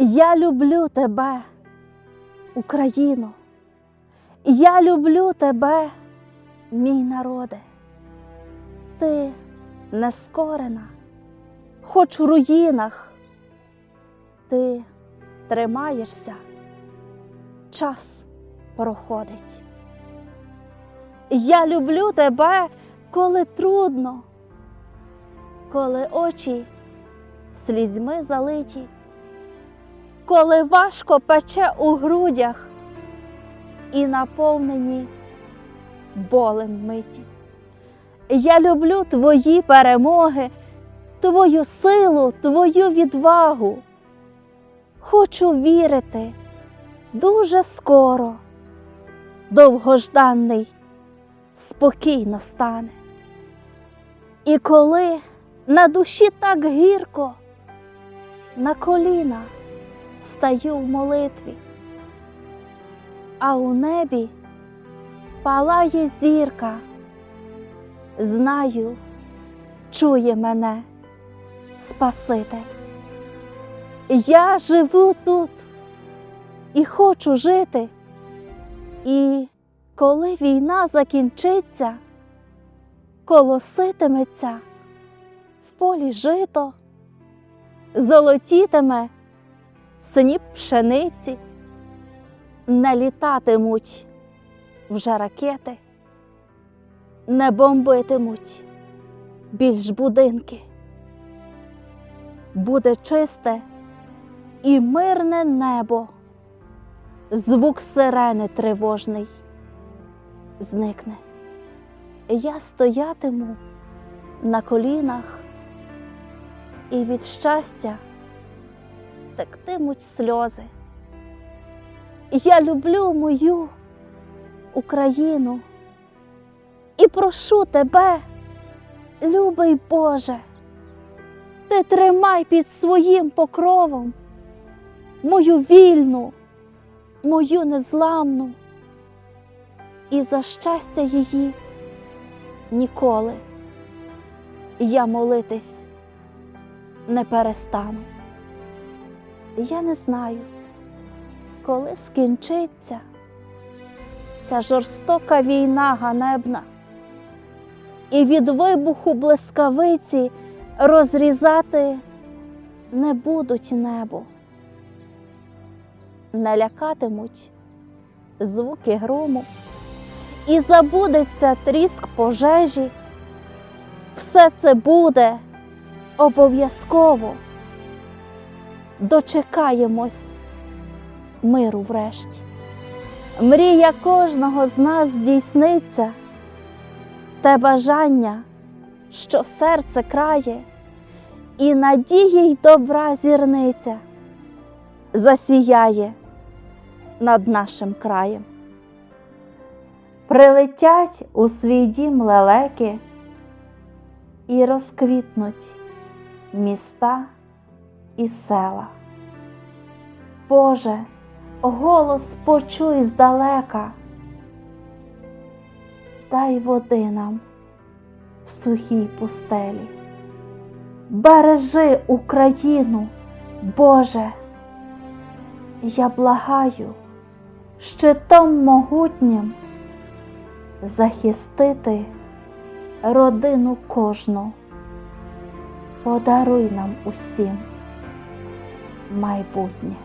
Я люблю тебе, Україно. Я люблю тебе, мій народе. Ти нескорена, хоч у руїнах. Ти тримаєшся, час проходить. Я люблю тебе, коли трудно, коли очі слізьми залиті, коли важко пече у грудях і наповнені болем миті. Я люблю твої перемоги, твою силу, твою відвагу. Хочу вірити дуже скоро, довгожданий спокій настане. І коли на душі так гірко, на коліна стаю в молитві, а у небі палає зірка, знаю, чує мене Спаситель. Я живу тут і хочу жити, і коли війна закінчиться, колоситиметься в полі жито, золотітиме сніп пшениці, не літатимуть вже ракети, не бомбитимуть більш будинки. Буде чисте і мирне небо, звук сирени тривожний зникне. Я стоятиму на колінах, і від щастя тектимуть сльози. Я люблю мою Україну і прошу тебе, любий Боже, ти тримай під своїм покровом мою вільну, мою незламну і за щастя її ніколи я молитись не перестану. Я не знаю, коли скінчиться ця жорстока війна ганебна, і від вибуху блискавиці розрізати не будуть небо, не лякатимуть звуки грому, і забудеться тріск пожежі. Все це буде обов'язково. Дочекаємось миру врешті. Мрія кожного з нас здійсниться, те бажання, що серце крає, і надії й добра зірниця засіяє над нашим краєм. Прилетять у свій дім лелеки і розквітнуть міста і села. Боже, голос почуй здалека, дай води нам в сухій пустелі. Бережи Україну, Боже, я благаю щитом могутнім захистити родину кожну, подаруй нам усім майбутнє.